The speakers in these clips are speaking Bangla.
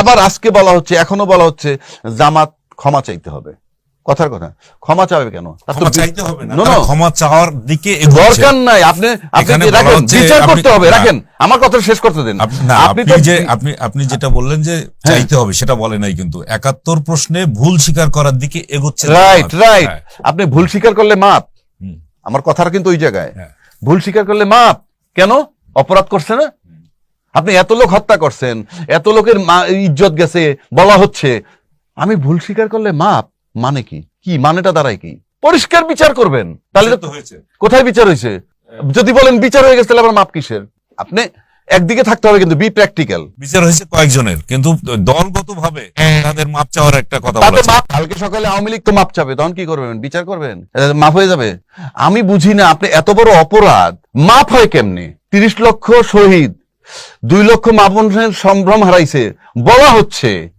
আবার আজকে বলা হচ্ছে এখনও বলা হচ্ছে জামাত ক্ষমা চাইতে হবে। কথার কথা। ক্ষমা চাবে কেন? ক্ষমা চাওয়ার দিকে দরকার নাই। আপনি রাখেন? বিচার করতে হবে। রাখেন। আমার কথা শেষ করতে দিন। আপনি আপনি যে আপনি আপনি যেটা বললেন যে হ্যাঁ। চাইতে হবে সেটা বলে নাই কিন্তু। একাত্তর প্রশ্নে ভুল স্বীকার করার দিকে এগোচ্ছে রাইট রাইট হ্যাঁ। আপনি ভুল স্বীকার করলে মাপ আমার কথাটা কিন্তু ওই জায়গায়। হ্যাঁ। ভুল স্বীকার করলে মাপ কেন? অপরাধ করছে না? আপনি এত লোক হত্যা করছেন এত লোকের মা- ইজ্জত গেছে বলা হচ্ছে। আমি ভুল স্বীকার করলে মাপ মানে কি? কি মানেটা দাঁড়ায় কি? পরিষ্কার বিচার করবেন। তাহলে কোথায় বিচার হয়েছে? যদি বলেন বিচার হয়ে গেছে তাহলে আবার মাপ কিসের? আপনি একদিকে থাকতে হবে কিন্তু বি প্র্যাকটিক্যাল বিচার হয়েছে কয়েকজনের কিন্তু দলগত ভাবে তাদের মাপ চাওয়ার একটা কথা তাতে মাপ কালকে সকালে আওয়ামী লীগ তো মাপ চাবে তখন কি করবেন? বিচার করবেন? মাপ হয়ে যাবে। আমি বুঝি না আপনি এত বড় অপরাধ মাপ হয় কেমনে? তিরিশ লক্ষ শহীদ দুই লক্ষ মাপনের সম্ভ্রম হারাইছে। বলা হচ্ছে,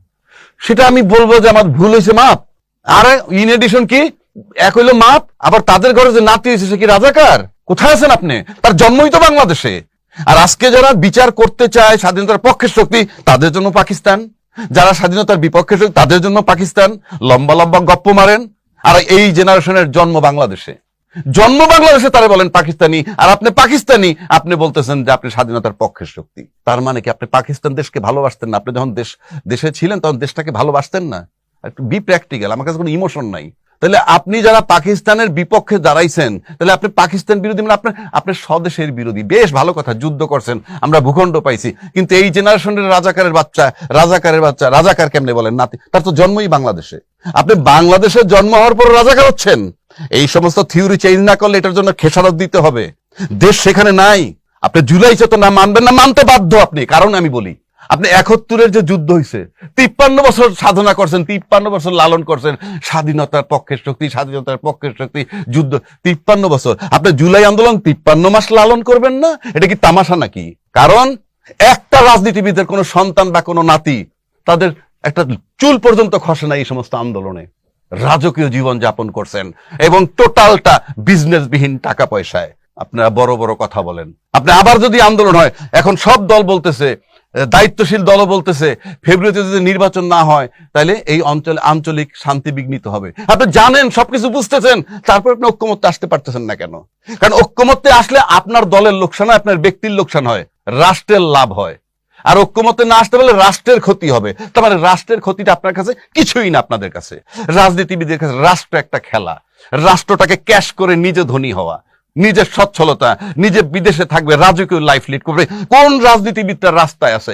সেটা আমি বলব যে আমার ভুল হয়েছে মাপ। আর ইন এডিশন কি? এক হইল মাপ, আবার তাদের ঘরে যে নাতি হয়েছে, সে কি রাজাকার? কোথায় আছেন আপনি? তার জন্মই তো বাংলাদেশে। আর আজকে যারা বিচার করতে চায় স্বাধীনতার পক্ষের শক্তি, তাদের জন্য পাকিস্তান। যারা স্বাধীনতার বিপক্ষে শক্তি, তাদের জন্য পাকিস্তান। লম্বা লম্বা গপ্প মারেন। আর এই জেনারেশনের জন্ম বাংলাদেশে। জন্ম বাংলাদেশে তারা বলেন পাকিস্তানি, আর আপনি পাকিস্তানি, আপনি বলতেছেন যে আপনি স্বাধীনতার পক্ষের শক্তি। তার মানে কি আপনি পাকিস্তান দেশকে ভালোবাসতেন না? আপনি যখন দেশ, দেশে ছিলেন তখন দেশটাকে ভালোবাসতেন না? একটু বি প্র্যাকটিক্যাল আমার কাছে কোনো ইমোশন নাই। তাহলে আপনি যারা পাকিস্তানের বিপক্ষে দাঁড়াইছেন, তাহলে আপনি পাকিস্তান বিরোধী মানে আপনার আপনার স্বদেশের বিরোধী। বেশ ভালো কথা, যুদ্ধ করছেন, আমরা ভূখণ্ড পাইছি। কিন্তু এই জেনারেশনের রাজাকারের বাচ্চা রাজাকারের বাচ্চা, রাজাকার কেমনে বলেন নাতি? তার তো জন্মই বাংলাদেশে। আপনি বাংলাদেশে জন্ম হওয়ার পর রাজাকার হচ্ছেন। এই সমস্ত থিওরি চেঞ্জ না করলে এটার জন্য খেসারত দিতে হবে। দেশ সেখানে নাই। আপনি জুলাই চেতনা মানবেন না, মানতে বাধ্য আপনি, কারণ আমি বলি, আপনি একাত্তরের যে যুদ্ধ হয়েছে তিপ্পান্ন বছর সাধনা করছেন, তিপ্পান্ন বছর লালন করছেন, স্বাধীনতার পক্ষের শক্তি, স্বাধীনতার পক্ষের শক্তি, যুদ্ধ, তিপ্পান্ন বছর। আপনি জুলাই আন্দোলন তিপ্পান্ন মাস লালন করবেন না, এটা কি তামাশা নাকি? কারণ একটা রাজনীতিবিদের কোনো সন্তান বা কোনো নাতি, তাদের একটা চুল পর্যন্ত খসে না এই সমস্ত আন্দোলনে। রাজকীয় জীবন যাপন করছেন এবং টোটালটা বিজনেসবিহীন টাকা পয়সায় আপনারা বড় বড় কথা বলেন। আপনি আবার যদি আন্দোলন হয়, এখন সব দল বলতেছে, দায়িত্বশীল দলও বলতেছে ফেব্রুয়ারিতে যদি নির্বাচন না হয়, তাহলে এই অঞ্চলে আঞ্চলিক শান্তি বিঘ্নিত হবে। আপনি জানেন, সবকিছু বুঝতেছেন, তারপর আপনি ঐক্যমত্যে আসতে পারতেছেন না কেন? কারণ ঐক্যমত্যে আসলে আপনার দলের লোকসান হয়, আপনার ব্যক্তির লোকসান হয়, রাষ্ট্রের লাভ হয়। আর ঐক্যমতে না আসতে পারলে রাষ্ট্রের ক্ষতি হবে। তার মানে রাষ্ট্রের ক্ষতিটা আপনার কাছে কিছুই না আপনাদের কাছে। রাজনীতিবিদের কাছে রাষ্ট্র একটা খেলা। রাষ্ট্রটাকে ক্যাশ করে নিজে ধনী হওয়া, নিজের সচ্ছলতা, নিজে বিদেশে থাকবে, রাজকীয় লাইফ লিড করবে। কোন রাজনীতিবিদটা রাস্তায় আছে?